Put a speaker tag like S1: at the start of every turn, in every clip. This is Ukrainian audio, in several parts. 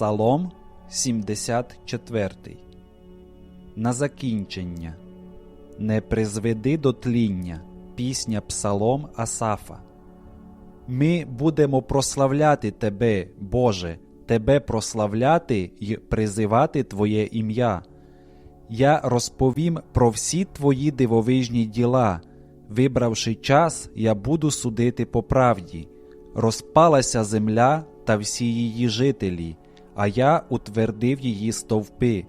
S1: Псалом 74. На закінчення. Не призведи до тління. Пісня Псалом Асафа. Ми будемо прославляти Тебе, Боже, Тебе прославляти й призивати Твоє ім'я. Я розповім про всі Твої дивовижні діла. Вибравши час, я буду судити по правді. Розпалася земля та всі її жителі, а я утвердив її стовпи.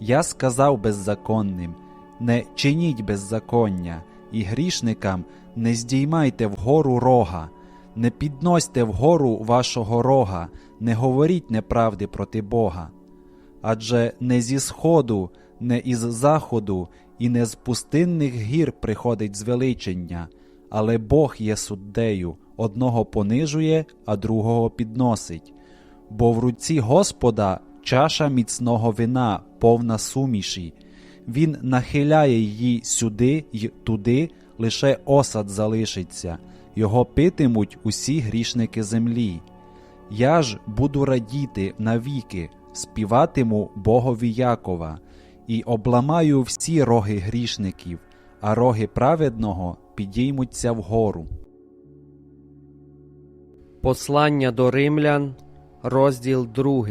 S1: Я сказав беззаконним: не чиніть беззаконня, і грішникам не здіймайте вгору рога, не підносьте вгору вашого рога, не говоріть неправди проти Бога. Адже не зі сходу, не із заходу і не з пустинних гір приходить звеличення, але Бог є суддею, одного понижує, а другого підносить. Бо в руці Господа чаша міцного вина, повна суміші, Він нахиляє її сюди й туди, лише осад залишиться, його питимуть усі грішники землі. Я ж буду радіти навіки, співатиму Богові Якова, і обламаю всі роги грішників, а роги праведного підіймуться вгору.
S2: Послання до римлян, розділ 2.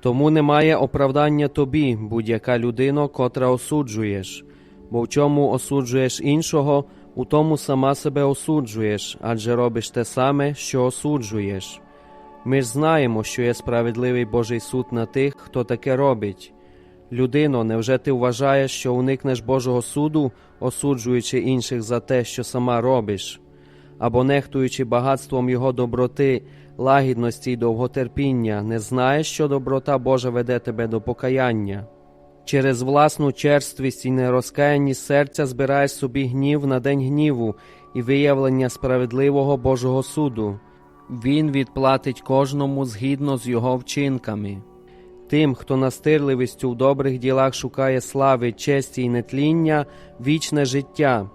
S2: Тому немає оправдання тобі, будь-яка людино, котра осуджуєш, бо в чому осуджуєш іншого, у тому сама себе осуджуєш, адже робиш те саме, що осуджуєш. Ми ж знаємо, що є справедливий Божий суд на тих, хто таке робить. Людино, невже ти вважаєш, що уникнеш Божого суду, осуджуючи інших за те, що сама робиш? Або нехтуючи багатством Його доброти, лагідності й довготерпіння, не знаєш, що доброта Божа веде тебе до покаяння. Через власну черствість і нерозкаянність серця збираєш собі гнів на день гніву і виявлення справедливого Божого суду. Він відплатить кожному згідно з його вчинками. Тим, хто настирливістю в добрих ділах шукає слави, честі й нетління, вічне життя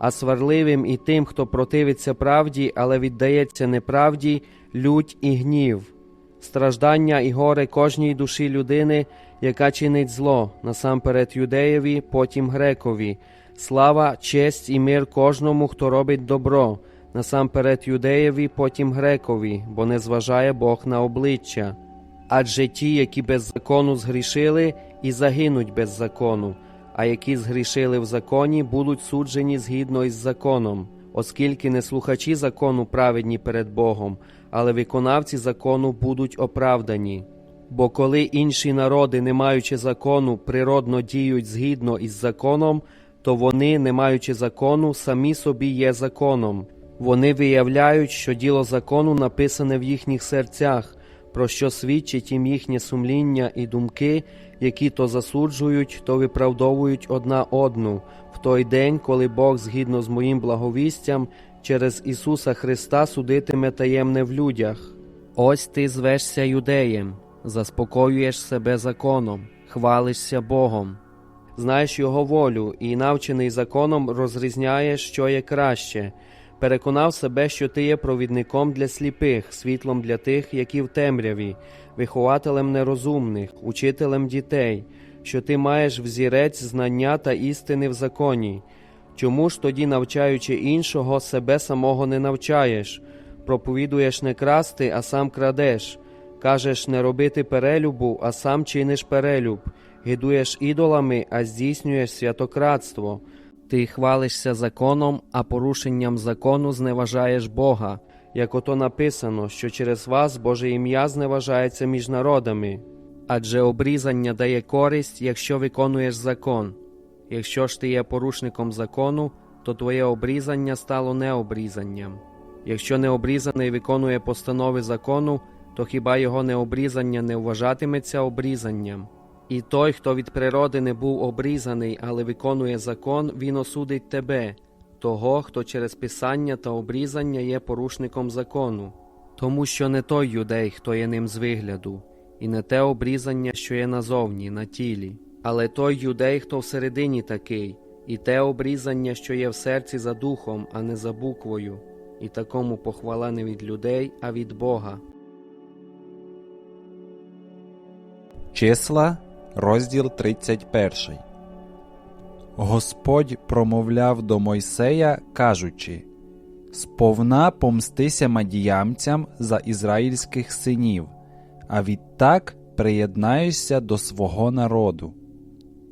S2: а сварливим і тим, хто противиться правді, але віддається неправді, лють і гнів, страждання і горе кожній душі людини, яка чинить зло, насамперед юдеєві, потім грекові, слава, честь і мир кожному, хто робить добро, насамперед юдеєві, потім грекові, бо не зважає Бог на обличчя. Адже ті, які без закону згрішили, і загинуть без закону а які згрішили в законі, будуть суджені згідно із законом, оскільки не слухачі закону праведні перед Богом, але виконавці закону будуть оправдані. Бо коли інші народи, не маючи закону, природно діють згідно із законом, то вони, не маючи закону, самі собі є законом. Вони виявляють, що діло закону написане в їхніх серцях, про що свідчить їм їхнє сумління і думки, які то засуджують, то виправдовують одна одну в той день, коли Бог, згідно з моїм благовістям, через Ісуса Христа судитиме таємне в людях. Ось ти звешся юдеєм, заспокоюєш себе законом, хвалишся Богом, знаєш Його волю і, навчений законом, розрізняєш, що є краще. Переконав себе, що ти є провідником для сліпих, світлом для тих, які в темряві, вихователем нерозумних, учителем дітей, що ти маєш взірець знання та істини в законі. Чому ж тоді, навчаючи іншого, себе самого не навчаєш, проповідуєш не красти, а сам крадеш, кажеш не робити перелюбу, а сам чиниш перелюб, гидуєш ідолами, а здійснюєш святократство. Ти хвалишся законом, а порушенням закону зневажаєш Бога, як ото написано, що через вас Боже ім'я зневажається між народами, адже обрізання дає користь, якщо виконуєш закон. Якщо ж ти є порушником закону, то твоє обрізання стало необрізанням. Якщо необрізаний виконує постанови закону, то хіба його необрізання не вважатиметься обрізанням? І той, хто від природи не був обрізаний, але виконує закон, він осудить тебе, того, хто через писання та обрізання є порушником закону, тому що не той юдей, хто є ним з вигляду, і не те обрізання, що є назовні, на тілі, але той юдей, хто всередині такий, і те обрізання, що є в серці за духом, а не за буквою, і такому похвала не від людей, а від Бога.
S1: Числа, розділ 31. Господь промовляв до Мойсея, кажучи: Сповна помстися мадіямцям за ізраїльських синів, а відтак приєднаєшся до свого народу.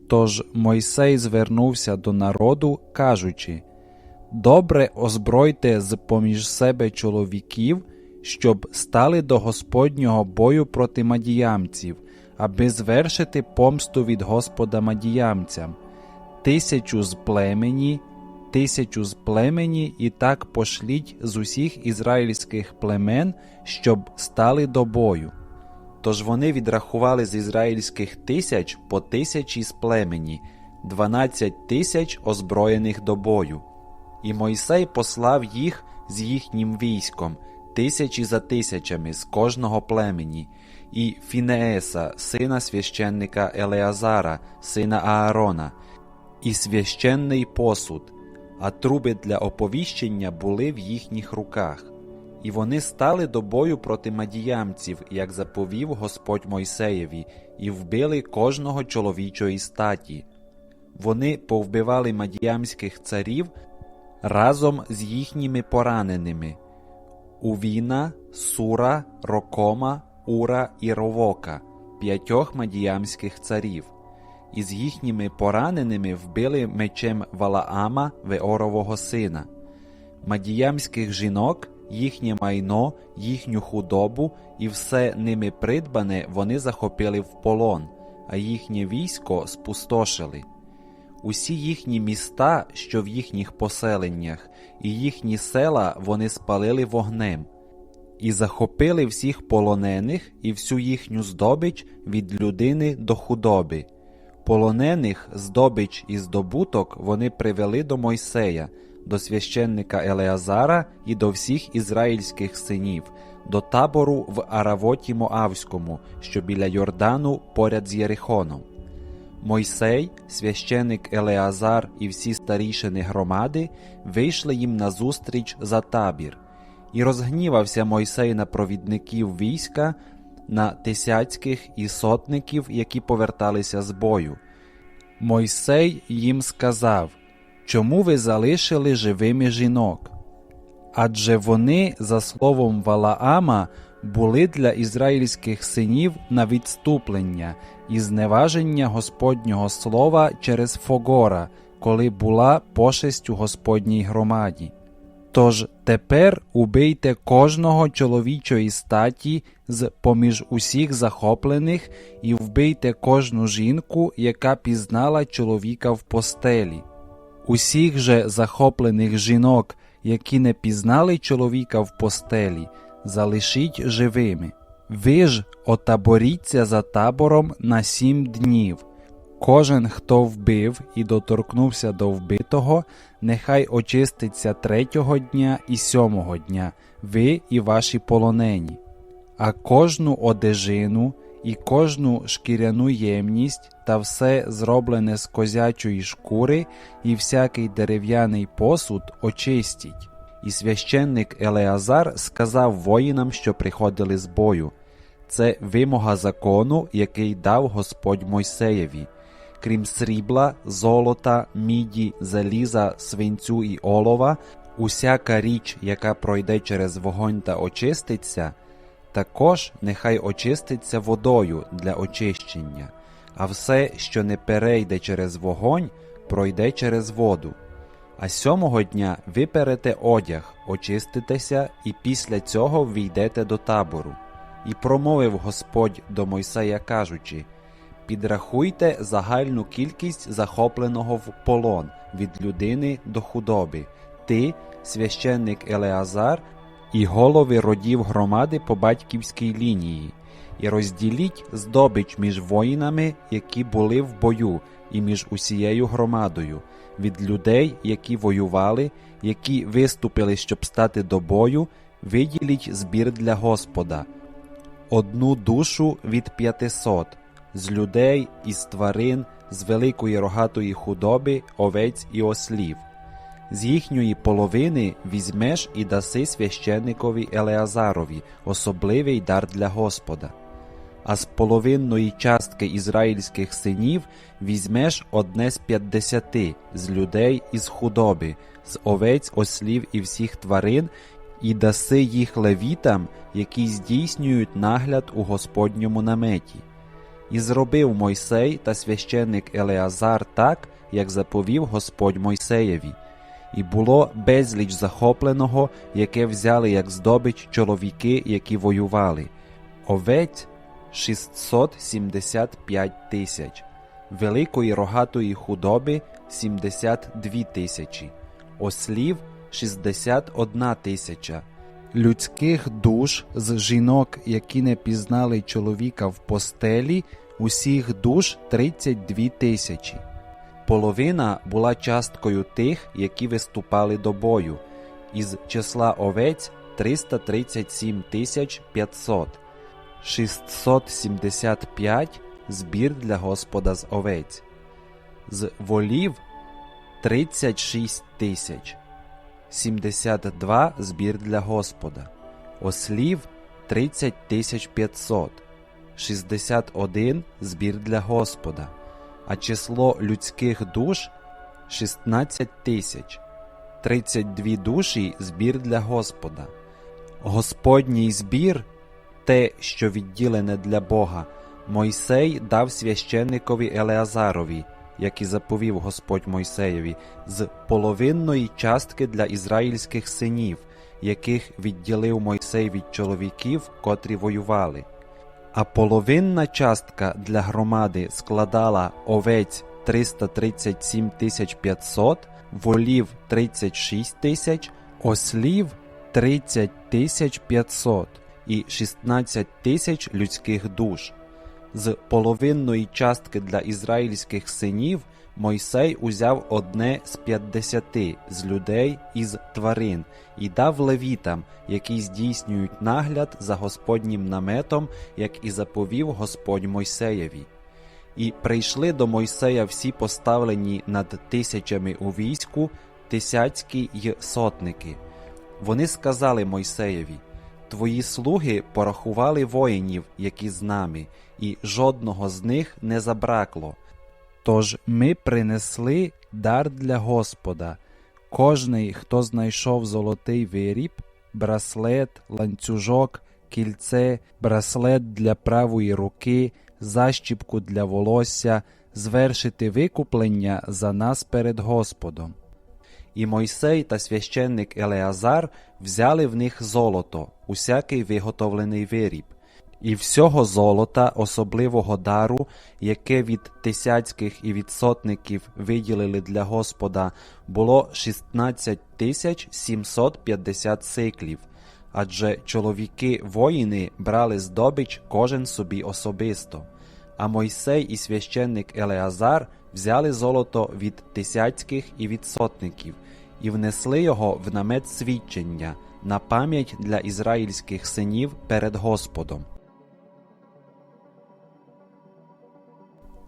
S1: Тож Мойсей звернувся до народу, кажучи: Добре озбройте з поміж себе чоловіків, щоб стали до Господнього бою проти мадіямців, аби звершити помсту від Господа мадіямцям, тисячу з племені, тисячу з племені, і так пошліть з усіх ізраїльських племен, щоб стали до бою. Тож вони відрахували з ізраїльських тисяч по тисячі з племені, дванадцять тисяч озброєних до бою. І Мойсей послав їх з їхнім військом, тисячі за тисячами з кожного племені, і Фінееса, сина священника Елеазара, сина Аарона, і священний посуд, а труби для оповіщення були в їхніх руках. І вони стали до бою проти мадіямців, як заповів Господь Мойсеєві, і вбили кожного чоловічої статі. Вони повбивали мадіямських царів разом з їхніми пораненими Увіна, Сура, Рокома, Ура і Ровока, п'ятьох мадіямських царів, і з їхніми пораненими вбили мечем Валаама Веорового сина, мадіямських жінок, їхнє майно, їхню худобу і все ними придбане вони захопили в полон, а їхнє військо спустошили. Усі їхні міста, що в їхніх поселеннях, і їхні села вони спалили вогнем, і захопили всіх полонених і всю їхню здобич від людини до худоби. Полонених здобич і здобуток вони привели до Мойсея, до священника Елеазара і до всіх ізраїльських синів, до табору в Аравоті Моавському, що біля Йордану поряд з Єрихоном. Мойсей, священик Елеазар і всі старішини громади вийшли їм назустріч за табір, і розгнівався Мойсей на провідників війська, на тисяцьких і сотників, які поверталися з бою. Мойсей їм сказав Чому ви залишили живими жінок? Адже вони, за словом Валаама, були для ізраїльських синів на відступлення і зневаження Господнього слова через Фогора, коли була пошесть у Господній громаді. Тож тепер убийте кожного чоловічої статі з поміж усіх захоплених і вбийте кожну жінку, яка пізнала чоловіка в постелі. Усіх же захоплених жінок, які не пізнали чоловіка в постелі, залишіть живими. Ви ж отаборіться за табором на сім днів. Кожен, хто вбив і доторкнувся до вбитого, нехай очиститься третього дня і сьомого дня, ви і ваші полонені. А кожну одежину і кожну шкіряну ємність та все зроблене з козячої шкури і всякий дерев'яний посуд очистіть. І священник Елеазар сказав воїнам, що приходили з бою. Це вимога закону, який дав Господь Мойсеєві. Крім срібла, золота, міді, заліза, свинцю і олова, усяка річ, яка пройде через вогонь та очиститься, також нехай очиститься водою для очищення, а все, що не перейде через вогонь, пройде через воду. А сьомого дня ви перете одяг, очиститеся, і після цього війдете до табору. І промовив Господь до Мойсея, кажучи: Підрахуйте загальну кількість захопленого в полон від людини до худоби, ти, священник Елеазар, і голови родів громади по батьківській лінії, і розділіть здобич між воїнами, які були в бою, і між усією громадою, від людей, які воювали, які виступили, щоб стати до бою, виділіть збір для Господа, одну душу від п'ятисот, з людей і з тварин, з великої рогатої худоби, овець і ослів. З їхньої половини візьмеш і даси священникові Елеазарові особливий дар для Господа. а з половинної частки ізраїльських синів візьмеш одне з п'ятдесяти з людей і з худоби, з овець, ослів і всіх тварин, і даси їх левітам, які здійснюють нагляд у Господньому наметі. І зробив Мойсей та священник Елеазар так, як заповів Господь Мойсеєві. І було безліч захопленого, яке взяли як здобич чоловіки, які воювали. Овець 675 тисяч, великої рогатої худоби 72 тисячі, ослів 61 тисяча, людських душ з жінок, які не пізнали чоловіка в постелі, усіх душ 32 тисячі. Половина була часткою тих, які виступали до бою, із числа овець 337 тисяч 500, 675 збір для Господа з овець, з волів 36 тисяч, 72 збір для Господа, ослів 30 тисяч 500, 61 збір для Господа. А число людських душ 16 тисяч, 32 душі збір для Господа. Господній збір, те, що відділене для Бога, Мойсей дав священникові Елеазарові, як і заповів Господь Мойсеєві, з половинної частки для ізраїльських синів, яких відділив Мойсей від чоловіків, котрі воювали а половинна частка для громади складала овець 337 500, волів 36 тисяч, ослів 30 500 і 16 тисяч людських душ. З половинної частки для ізраїльських синів Мойсей узяв одне з п'ятдесяти з людей і з тварин і дав левітам, які здійснюють нагляд за Господнім наметом, як і заповів Господь Мойсеєві. І прийшли до Мойсея всі поставлені над тисячами у війську, тисяцькі й сотники. Вони сказали Мойсеєві Твої слуги порахували воїнів, які з нами, і жодного з них не забракло. Тож ми принесли дар для Господа. Кожний, хто знайшов золотий виріб, браслет, ланцюжок, кільце, браслет для правої руки, защіпку для волосся, звершити викуплення за нас перед Господом. І Мойсей та священник Елеазар взяли в них золото, усякий виготовлений виріб, і всього золота, особливого дару, яке від тисяцьких і від сотників виділили для Господа, було 16 тисяч 750 сиклів, адже чоловіки воїни брали здобич кожен собі особисто. А Мойсей і священник Елеазар взяли золото від тисяцьких і від сотників, і внесли його в намет свідчення на пам'ять для ізраїльських синів перед Господом.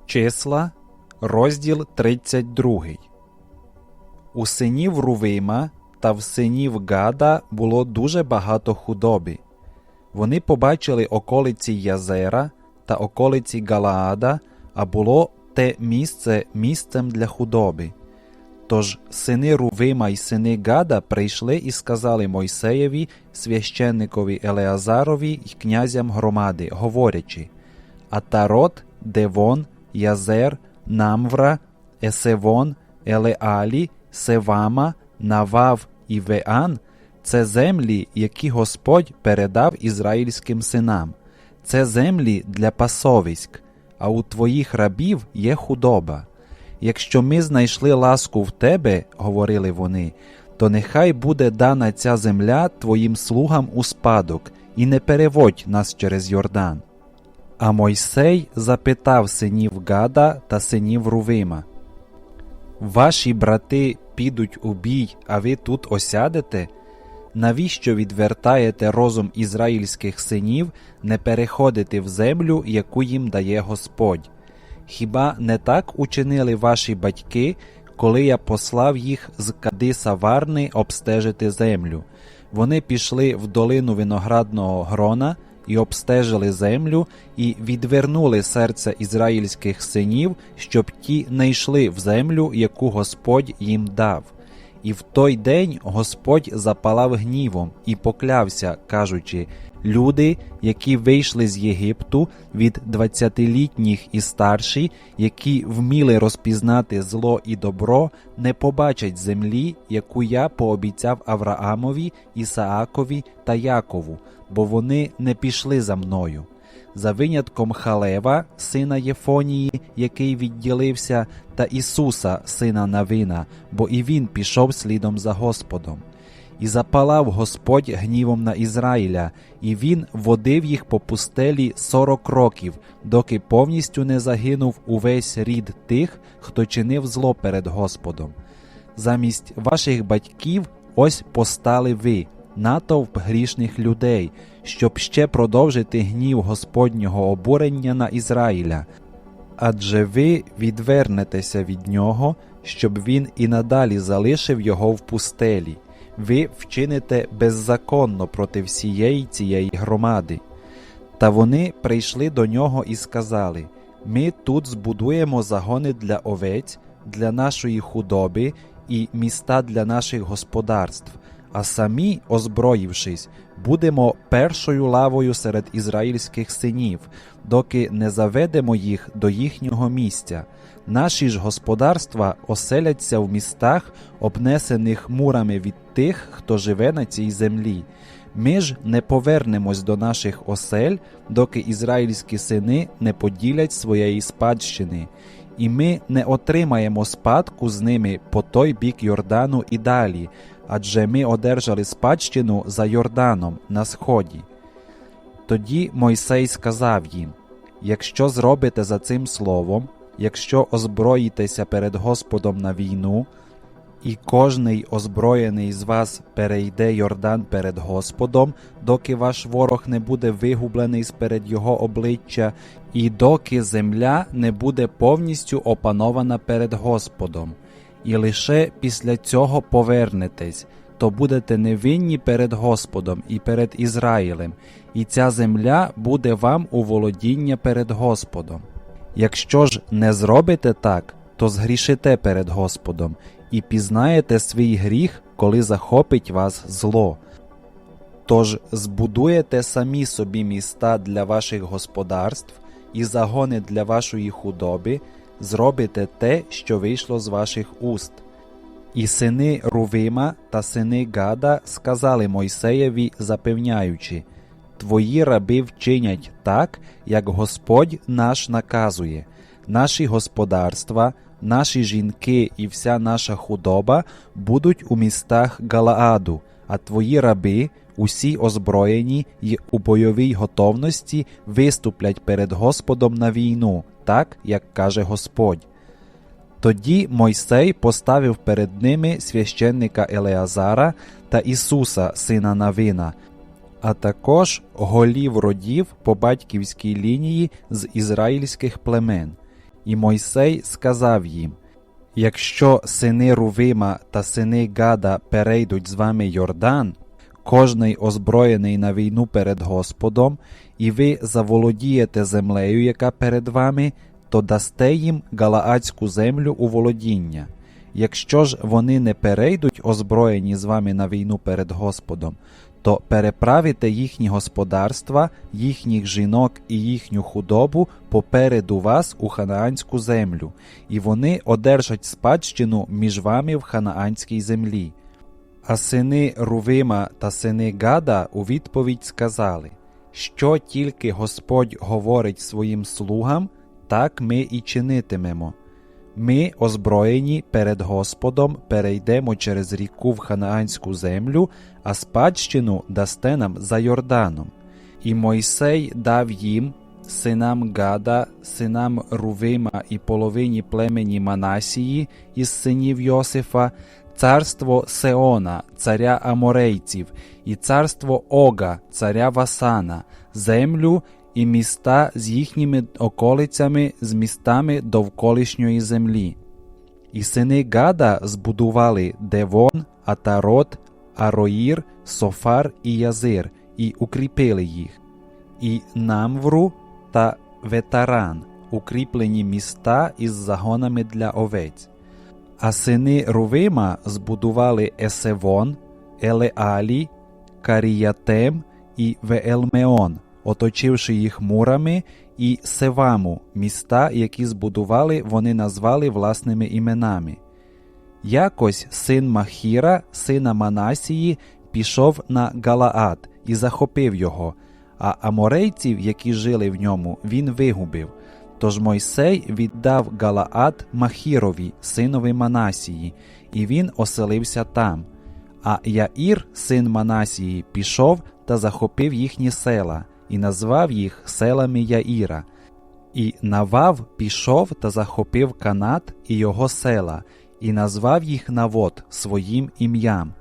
S1: Числа, розділ 32. У синів Рувима та в синів Гада було дуже багато худоби. Вони побачили околиці Язера та околиці Галаада, а було те місце місцем для худоби. Тож сини Рувима й сини Гада прийшли і сказали Мойсеєві, священникові Елеазарові й князям громади, говорячи Атарот, Девон, Язер, Намвра, Есевон, Елеалі, Севама, Навав і Веан це землі, які Господь передав ізраїльським синам. Це землі для пасовиськ, а у твоїх рабів є худоба. Якщо ми знайшли ласку в тебе, говорили вони, то нехай буде дана ця земля твоїм слугам у спадок, і не переводь нас через Йордан. А Мойсей запитав синів Гада та синів Рувима Ваші брати підуть у бій, а ви тут осядете? Навіщо відвертаєте розум ізраїльських синів не переходити в землю, яку їм дає Господь? Хіба не так учинили ваші батьки, коли я послав їх з Кадиса Варни обстежити землю? Вони пішли в долину виноградного грона і обстежили землю, і відвернули серце ізраїльських синів, щоб ті не йшли в землю, яку Господь їм дав. І в той день Господь запалав гнівом і поклявся, кажучи: Люди, які вийшли з Єгипту від двадцятилітніх і старші, які вміли розпізнати зло і добро, не побачать землі, яку я пообіцяв Авраамові, Ісаакові та Якову, бо вони не пішли за мною. За винятком Халева, сина Єфонії, який відділився, та Ісуса, сина Навина, бо і він пішов слідом за Господом. І запалав Господь гнівом на Ізраїля, і він водив їх по пустелі сорок років, доки повністю не загинув увесь рід тих, хто чинив зло перед Господом. Замість ваших батьків ось постали ви, натовп грішних людей, щоб ще продовжити гнів Господнього обурення на Ізраїля. Адже ви відвернетеся від нього, щоб він і надалі залишив його в пустелі. Ви вчините беззаконно проти всієї цієї громади. Та вони прийшли до нього і сказали: Ми тут збудуємо загони для овець, для нашої худоби і міста для наших господарств, а самі, озброївшись, будемо першою лавою серед ізраїльських синів, доки не заведемо їх до їхнього місця. Наші ж господарства оселяться в містах, обнесених мурами від тих, хто живе на цій землі. Ми ж не повернемось до наших осель, доки ізраїльські сини не поділять своєї спадщини, і ми не отримаємо спадку з ними по той бік Йордану і далі, адже ми одержали спадщину за Йорданом на сході. Тоді Мойсей сказав їм: Якщо зробите за цим словом, якщо озброїтеся перед Господом на війну, і кожний озброєний з вас перейде Йордан перед Господом, доки ваш ворог не буде вигублений сперед його обличчя, і доки земля не буде повністю опанована перед Господом, і лише після цього повернетесь, то будете невинні перед Господом і перед Ізраїлем, і ця земля буде вам у володіння перед Господом. Якщо ж не зробите так, то згрішите перед Господом і пізнаєте свій гріх, коли захопить вас зло. Тож збудуєте самі собі міста для ваших господарств і загони для вашої худоби, зробите те, що вийшло з ваших уст. І сини Рувима та сини Гада сказали Мойсеєві, запевняючи Твої раби вчинять так, як Господь наш наказує, наші господарства, наші жінки і вся наша худоба будуть у містах Галааду, а твої раби, усі озброєні й у бойовій готовності, виступлять перед Господом на війну, так як каже Господь. Тоді Мойсей поставив перед ними священника Елеазара та Ісуса, сина Навина, а також голів родів по батьківській лінії з ізраїльських племен. І Мойсей сказав їм: Якщо сини Рувима та сини Гада перейдуть з вами Йордан, кожний озброєний на війну перед Господом, і ви заволодієте землею, яка перед вами, то дасте їм Галаадську землю у володіння. Якщо ж вони не перейдуть озброєні з вами на війну перед Господом, то переправите їхні господарства, їхніх жінок і їхню худобу попереду вас у ханаанську землю, і вони одержать спадщину між вами в ханаанській землі. А сини Рувима та сини Гада у відповідь сказали, що тільки Господь говорить своїм слугам, так ми і чинитимемо. Ми, озброєні перед Господом, перейдемо через ріку в ханаанську землю, а спадщину дасте нам за Йорданом. І Мойсей дав їм, синам Гада, синам Рувима і половині племені Манасії із синів Йосифа, царство Сеона, царя Аморейців, і царство Ога, царя Васана, землю і міста з їхніми околицями, з містами довколишньої землі. І сини Гада збудували Девон, Атарот, Ароїр, Софар і Язир, і укріпили їх. і Намвру та Ветаран, укріплені міста із загонами для овець. А сини Рувима збудували Есевон, Елеалі, Каріятем і Веелмеон, оточивши їх мурами, і Севаму, міста, які збудували, вони назвали власними іменами. Якось син Махіра, сина Манасії, пішов на Галаад і захопив його, а аморейців, які жили в ньому, він вигубив. Тож Мойсей віддав Галаад Махірові, синові Манасії, і він оселився там. А Яїр, син Манасії, пішов та захопив їхні села і назвав їх селами Яїра. І Навав пішов та захопив Канат і його села, і назвав їх Навод своїм ім'ям.